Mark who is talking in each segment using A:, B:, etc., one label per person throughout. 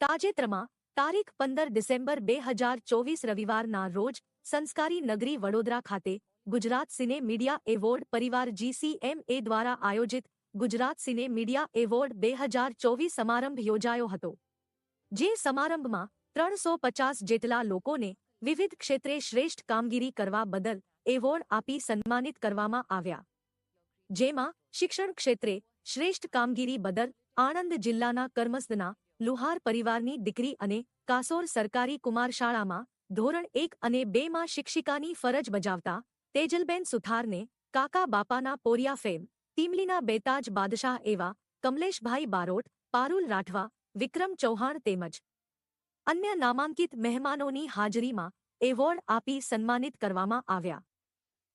A: તાજેતરમાં, તારીખ પંદર ડિસેમ્બર બે હજાર ચોવીસ રવિવારના રોજ, સંસ્કારી નગરી વડોદરા ખાતે ગુજરાત સિને મીડિયા એવોર્ડ પરિવાર જીસીએમએ દ્વારા આયોજિત ગુજરાત સિને મીડિયા એવોર્ડ બે હજાર ચોવીસ સમારંભ યોજાયો હતો. જે સમારંભમાં ત્રણસો પચાસ જેટલા લોકોને વિવિધ ક્ષેત્રે શ્રેષ્ઠ કામગીરી કરવા બદલ એવોર્ડ આપી સન્માનિત કરવામાં આવ્યા. જેમાં શિક્ષણ ક્ષેત્રે શ્રેષ્ઠ કામગીરી બદલ આણંદ જિલ્લાના કર્મસ્દના લુહાર પરિવારની દીકરી અને કાસોર સરકારી કુમાર શાળામાં ધોરણ એક અને બેમાં શિક્ષિકાની ફરજ બજાવતા તેજલબેન સુથારને કાકા બાપાના પોરિયા ફેમ ટીમલીના બેતાજ બાદશાહ એવા કમલેશભાઈ બારોટ, પારુલ રાઠવા, વિક્રમ ચૌહાણ તેમજ અન્ય નામાંકિત મહેમાનોની હાજરીમાં એવોર્ડ આપી સન્માનિત કરવામાં આવ્યા.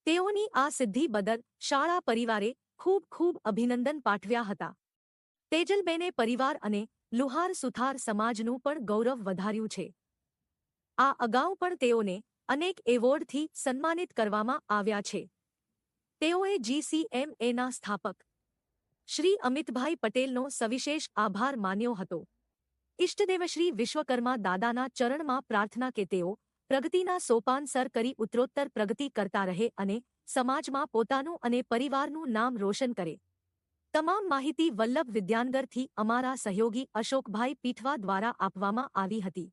A: તેઓની આ સિદ્ધિ બદલ શાળા પરિવારે ખૂબ ખૂબ અભિનંદન પાઠવ્યા હતા. તેજલબેને પરિવાર અને લુહાર સુથાર સમાજનું પણ ગૌરવ વધાર્યું છે. આ અગાઉ પણ તેઓને અનેક એવોર્ડથી સન્માનિત કરવામાં આવ્યા છે. તેઓએ જીસીએમએના સ્થાપક શ્રી અમિતભાઈ પટેલનો સવિશેષ આભાર માન્યો હતો. ઇષ્ટદેવ શ્રી વિશ્વકર્મા દાદાના ચરણમાં પ્રાર્થના કે તેઓ પ્રગતિના સોપાન સર કરી ઉત્તરોત્તર પ્રગતિ કરતા રહે અને સમાજમાં પોતાનું અને પરિવારનું નામ રોશન કરે. તમામ માહિતી વલ્લભ વિદ્યાનગરથી અમારા સહયોગી અશોકભાઈ પીઠવા દ્વારા આપવામાં આવી હતી.